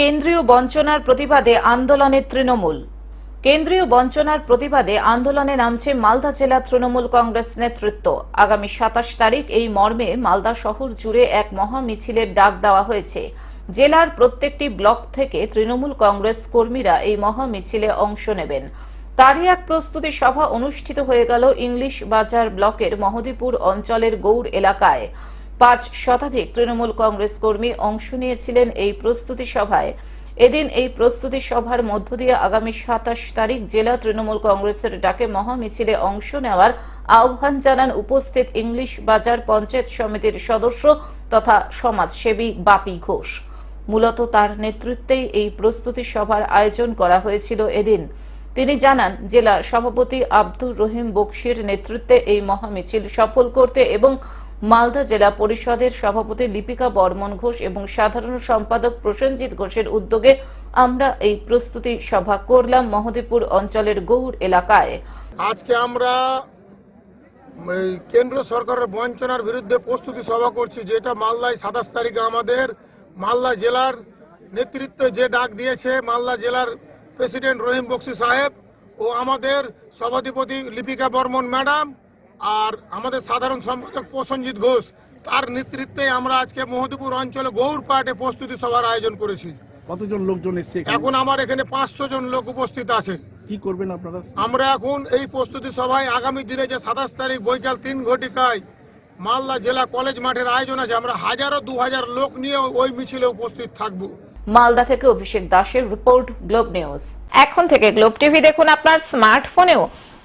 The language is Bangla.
কেন্দ্রীয় বঞ্চনার প্রতিবাদে আন্দোলনে তৃণমূল। কেন্দ্রীয় বঞ্চনার প্রতিবাদে আন্দোলনে নামছে মালদা জেলা তৃণমূল কংগ্রেস নেতৃত্ব। আগামী সাতাশ তারিখ এই মর্মে মালদা শহর জুড়ে এক মহা মিছিলের ডাক দেওয়া হয়েছে। জেলার প্রত্যেকটি ব্লক থেকে তৃণমূল কংগ্রেস কর্মীরা এই মহা মিছিলে অংশ নেবেন। তারই এক প্রস্তুতি সভা অনুষ্ঠিত হয়ে গেল ইংলিশ বাজার ব্লকের মহদীপুর অঞ্চলের গৌড় এলাকায়। পাঁচ শতাধিক তৃণমূল কংগ্রেস কর্মী অংশ নিয়েছিলেন এই প্রস্তুতি সভায়। এদিন এই প্রস্তুতি সভার মধ্য দিয়ে আগামী সাতাশ তারিখ জেলা তৃণমূল কংগ্রেসের ডাকে মহা মিছিলে অংশ নেওয়ার আহ্বান জানান উপস্থিত ইংলিশ বাজার পঞ্চায়েত সমিতির সদস্য তথা সমাজসেবী বাপি ঘোষ। মূলত তার নেতৃত্বেই এই প্রস্তুতি সভার আয়োজন করা হয়েছিল এদিন। তিনি জানান, জেলা সভাপতি আব্দুর রহিম বক্সির নেতৃত্বে এই মহামিছিল সফল করতে এবং মালদা জেলা পরিষদের সভাপতি লিপিকা বর্মন ঘোষ এবং সাধারণ সম্পাদক প্রসেনজিৎ ঘোষের উদ্যোগে আমরা এই প্রস্তুতি সভা করলাম মহদীপুর অঞ্চলের গৌড় এলাকায়। আজকে আমরা কেন্দ্র সরকারের বঞ্চনার বিরুদ্ধে প্রস্তুতি সভা করছি, যেটা মালদায় সাতাশ তারিখে আমাদের মালদা জেলার নেতৃত্বে যে ডাক দিয়েছে, মালদা জেলার প্রেসিডেন্ট রহিম বক্সি সাহেব ও আমাদের সভাধিপতি লিপিকা বর্মন ম্যাডাম। আর আমাদের সাধারণ সম্পাদক প্রসঞ্জিৎ ঘোষ তার নেতৃত্বে আমরা আজকে মহদীপুর অঞ্চলে গৌড় পার্টে প্রস্তুতি সভার আয়োজন করেছি। কতজন লোকজন এসছে এখানে? এখন আমার এখানে পাঁচশো জন লোক উপস্থিত আছে। কি করবেন আপনারা? আমরা এখন এই প্রস্তুতি সভায় আগামী দিনে যে সাতাশ তারিখ বৈকাল তিন ঘটিকায় মালদা জেলা কলেজ মাঠের আয়োজন আছে আমরা হাজারো দু হাজার লোক নিয়ে ওই মিছিলে উপস্থিত থাকব। মালদা থেকে অভিষেক দাসের রিপোর্ট গ্লোব নিউজ। এখন থেকে গ্লোব টিভি দেখুন আপনার স্মার্টফোনেও।